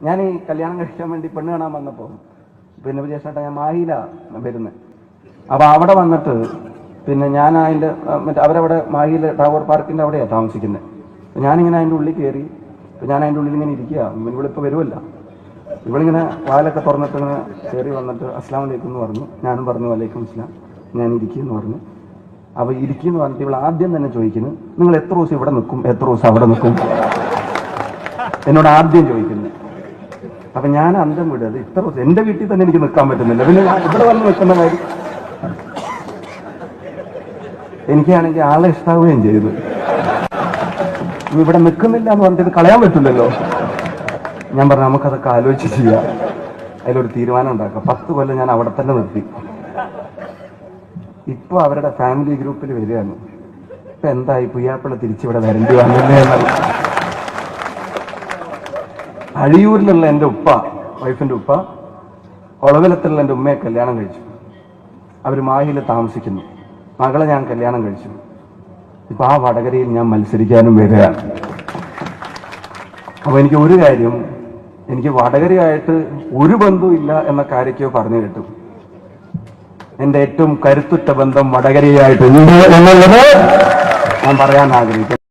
ഞാൻ ഈ കല്യാണം കഴിക്കാൻ വേണ്ടി പെണ്ണ് കാണാൻ വന്നപ്പോൾ പിന്നെ വിജയശേട്ടാ ഞാൻ മാഹിയില വരുന്നത് അപ്പോൾ അവിടെ വന്നിട്ട് പിന്നെ ഞാൻ അതിന്റെ ആ, മറ്റേ അവരവിടെ മാഹിയിൽ ടവർ പാർക്കിന്റെ അവിടെയാണ് താമസിക്കുന്നത് ഞാനിങ്ങനെ അതിന്റെ ഉള്ളിൽ കയറി ഞാൻ അതിന്റെ ഉള്ളിൽ ഇങ്ങനെ ഇരിക്കുക ഇവളിപ്പോ വരുമല്ല ഇവളിങ്ങനെ വാലൊക്കെ തുറന്നിട്ട് ഇങ്ങനെ കയറി വന്നിട്ട് അസ്ലാം വലൈക്കും എന്ന് പറഞ്ഞു. ഞാനും പറഞ്ഞു വലൈക്കും അസ്ലാം ഞാൻ ഇരിക്കുമെന്ന് പറഞ്ഞു. അപ്പൊ ഇരിക്കുന്നു പറഞ്ഞിട്ട് ഇവൾ ആദ്യം തന്നെ ചോദിക്കുന്നു നിങ്ങൾ എത്ര ദിവസം ഇവിടെ നിൽക്കും? എത്ര ദിവസം അവിടെ നിൽക്കും? എന്നോട് ആദ്യം ചോദിക്കുന്നു. അപ്പൊ ഞാൻ അന്തം വിടുക അത് ഇത്ര എന്റെ വീട്ടിൽ തന്നെ എനിക്ക് നിൽക്കാൻ പറ്റുന്നില്ല. പിന്നെ ഇവിടെ വന്ന് നിൽക്കുന്ന കാര്യം എനിക്കാണെങ്കിൽ ആളെ ഇഷ്ടാവുകയും ചെയ്തു. ഇവിടെ നിൽക്കുന്നില്ല എന്ന് പറഞ്ഞിട്ട് കളയാൻ പറ്റില്ലല്ലോ. ഞാൻ പറഞ്ഞു നമുക്കതൊക്കെ ആലോചിച്ച് ചെയ്യാം. അതിലൊരു തീരുമാനം ഉണ്ടാക്കാം. പത്ത് കൊല്ലം ഞാൻ അവിടെ തന്നെ നിർത്തി. ഇപ്പൊ അവരുടെ ഫാമിലി ഗ്രൂപ്പിൽ വരികയാണ്. ഇപ്പൊ എന്തായി? പുയ്യാപ്പിള തിരിച്ചിവിടെ വരേണ്ടി വന്നില്ലേ എന്നുള്ള അഴിയൂരിലുള്ള എന്റെ ഉപ്പ വൈഫിന്റെ ഉപ്പ ഒളവിലത്തുള്ള എന്റെ ഉമ്മയെ കല്യാണം കഴിച്ചു. അവർ മാഹിയിൽ താമസിക്കുന്നു. മകളെ ഞാൻ കല്യാണം കഴിച്ചു. ഇപ്പം ആ വടകരയിൽ ഞാൻ മത്സരിക്കാനും വരികയാണ്. അപ്പോൾ എനിക്ക് ഒരു കാര്യം എനിക്ക് വടകരയായിട്ട് ഒരു ബന്ധവും ഇല്ല എന്ന കാര്യക്കോ പറഞ്ഞു കിട്ടും. എന്റെ ഏറ്റവും കരുത്തുറ്റ ബന്ധം വടകരയായിട്ട് എന്നുള്ളത് ഞാൻ പറയാൻ ആഗ്രഹിക്കുന്നു.